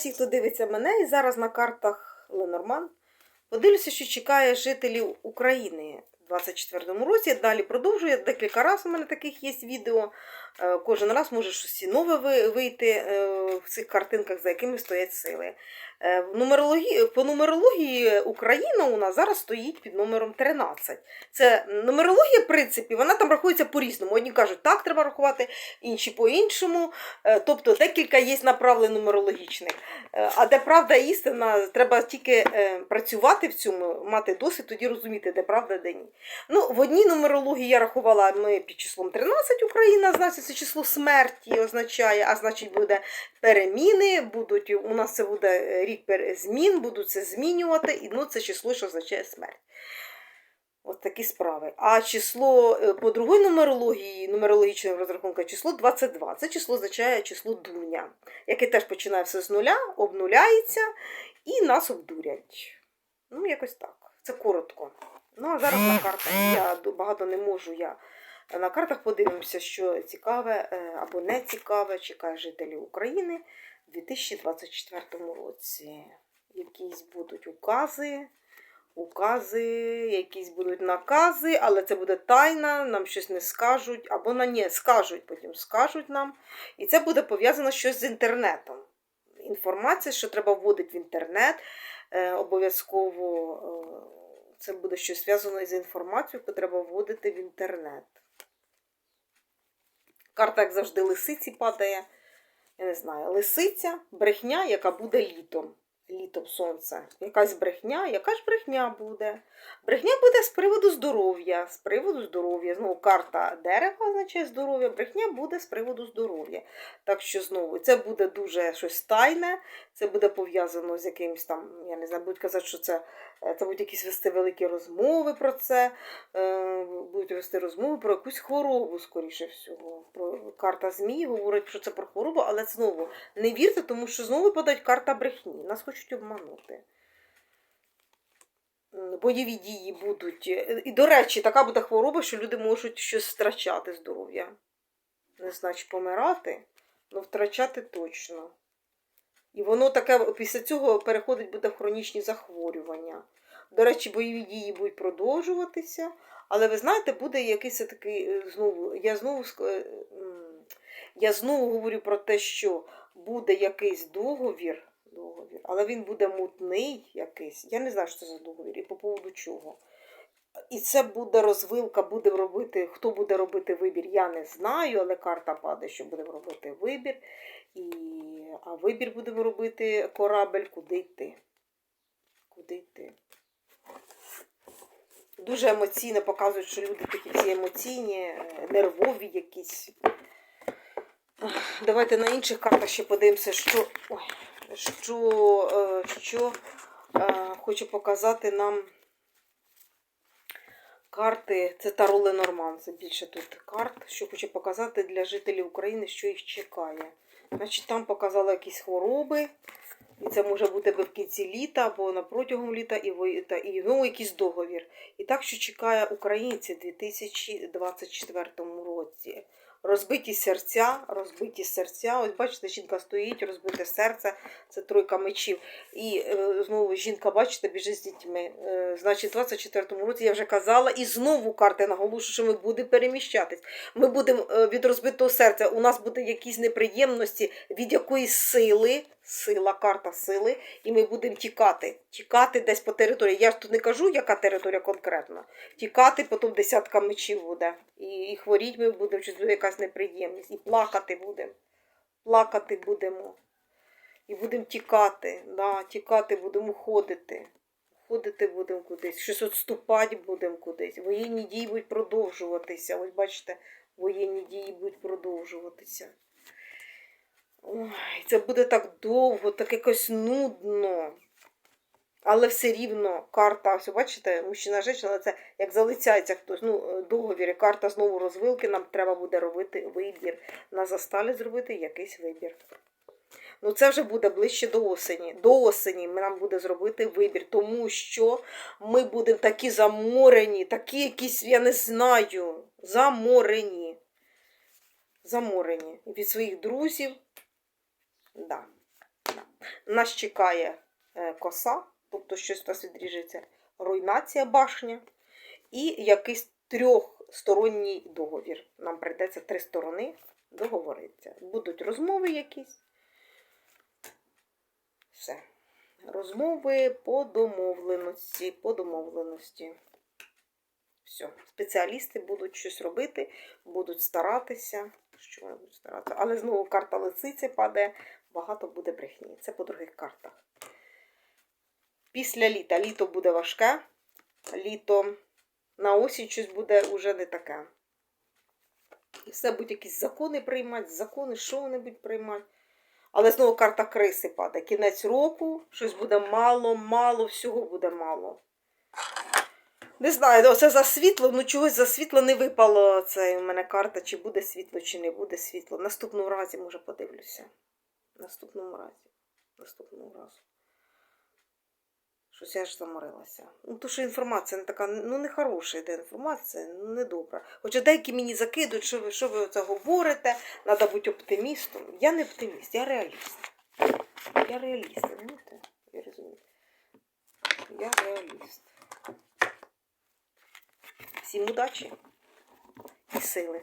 Всі, хто дивиться мене, і зараз на картах Ленорман. Подивлюся, що чекає жителів України у 24-му році. Далі продовжую. Декілька разів у мене таких є відео. Е, Кожен раз може щось нове вийти е, в цих картинках, за якими стоять сили. Е, Нумерології, по нумерології Україна у нас зараз стоїть під номером 13. Це нумерологія, в принципі, вона там рахується по-різному. Одні кажуть, так треба рахувати, інші по-іншому. Тобто декілька є направлень нумерологічних. А де правда істина, треба тільки працювати в цьому, мати досвід, тоді розуміти, де правда, де ні. Ну, в одній нумерології я рахувала ми під числом 13 Україна, значить це число смерті означає, а значить буде переміни, будуть, у нас це буде рік змін, будуть це змінювати, і ну, це число, що означає смерть. Ось такі справи. А число е, по другій нумерології, нумерологічному розрахунку, число 22. Це число означає число дурня, яке теж починає все з нуля, обнуляється і нас обдурять. Ну, якось так. Це коротко. Ну, а зараз на картах я багато не можу. Я на картах подивимося, що цікаве е, або не цікаве чекає жителів України у 2024 році. Якісь будуть укази, укази, якісь будуть накази, але це буде тайна, нам щось не скажуть, або на ні, скажуть, потім скажуть нам. І це буде пов'язано щось з інтернетом. Інформація, що треба вводити в інтернет, е, обов'язково е, це буде щось зв'язано із інформацією, яку треба вводити в інтернет. Карта, як завжди, лисиці падає. Я не знаю, лисиця, брехня, яка буде літом. Літом сонце. Якась брехня, яка ж брехня буде? Брехня буде з приводу здоров'я. З приводу здоров'я. Знову карта дерева означає здоров'я, брехня буде з приводу здоров'я. Так що знову це буде дуже щось тайне, це буде пов'язано з якимось там, я не знаю, будуть казати, що це, е, це будуть якісь вести великі розмови про це, е, будуть вести розмови про якусь хворобу, скоріше всього. Про карта Змії говорить, що це про хворобу, але знову не вірте, тому що знову подають карта брехні. Нас хочуть обманути. Бойові дії будуть. Е, І, до речі, така буде хвороба, що люди можуть щось втрачати здоров'я. Не значить помирати, але втрачати точно. І воно таке після цього переходить буде в хронічні захворювання. До речі, бойові дії будуть продовжуватися, але ви знаєте, буде якийсь такий е, знову. Я знову е, я знову говорю про те, що буде якийсь договір, договір, але він буде мутний якийсь. Я не знаю, що це за договір і по поводу чого. І це буде розвилка, буде робити, хто буде робити вибір, я не знаю, але карта падає, що будемо робити вибір. І, а вибір будемо робити корабель, куди йти. Куди йти. Дуже емоційно показують, що люди такі всі емоційні, нервові якісь. Давайте на інших картах ще подивимося, що, ой, що, е, що е, хочу показати нам карти. Це Таро Ленорман, це більше тут карт, що хочу показати для жителів України, що їх чекає. Значить, там показали якісь хвороби. І це може бути в кінці літа, або протягом літа, і, та, і ну, якийсь договір. І так, що чекає українці у 2024 році. Розбиті серця, розбиті серця. Ось бачите, жінка стоїть, розбите серце, це тройка мечів. І е, знову жінка, бачите, біжить з дітьми. Е, значить, в 24-му році я вже казала, і знову карти наголошую, що ми будемо переміщатись. Ми будемо е, від розбитого серця. У нас буде якісь неприємності від якоїсь сили, сила, карта сили, і ми будемо тікати. Тікати десь по території. Я ж тут не кажу, яка територія конкретно. Тікати, потім десятка мечів буде. І, і хворіть ми будемо, чи буде якась неприємність. І плакати будемо. Плакати будемо. І будемо тікати. Да, тікати будемо уходити. Ходити будемо кудись, щось відступати будемо кудись. Воєнні дії будуть продовжуватися. Ось бачите, воєнні дії будуть продовжуватися. Ой, це буде так довго, так якось нудно. Але все рівно карта, ось бачите, мужчина жінка, це як залицяється хтось. Ну, е, договір, карта знову розвилки, нам треба буде робити вибір. На засталі зробити якийсь вибір. Ну, це вже буде ближче до осені. До осені нам буде зробити вибір, тому що ми будемо такі заморені, такі якісь, я не знаю, заморені. Заморені від своїх друзів. Да. Нас чекає е, коса, тобто щось нас відріжеться, руйнація башня і якийсь трьохсторонній договір. Нам прийдеться три сторони договоритися. Будуть розмови якісь. Все. Розмови по домовленості. По домовленості. Все. Спеціалісти будуть щось робити, будуть старатися. Що вони будуть старатися? Але знову карта лисиці падає, багато буде брехні. Це по других картах. Після літа. Літо буде важке. Літо на осінь щось буде вже не таке. І все будуть якісь закони приймати, закони, що вони будуть приймати. Але знову карта криси падає. Кінець року, щось буде мало, мало, всього буде мало. Не знаю, оце за світло, ну чогось за світло не випало. Це у мене карта, чи буде світло, чи не буде світло. В наступному разі, може, подивлюся. Наступному разі. Наступного разу. Щось я ж заморилася. Ну, то, що інформація не така, ну не хороша йде інформація, ну не добра. Хоча деякі мені закидують, що ви, що ви оце говорите, треба бути оптимістом. Я не оптиміст, я реаліст. Я реаліст, розумієте? Я розумію. Я реаліст. Всім удачі і сили.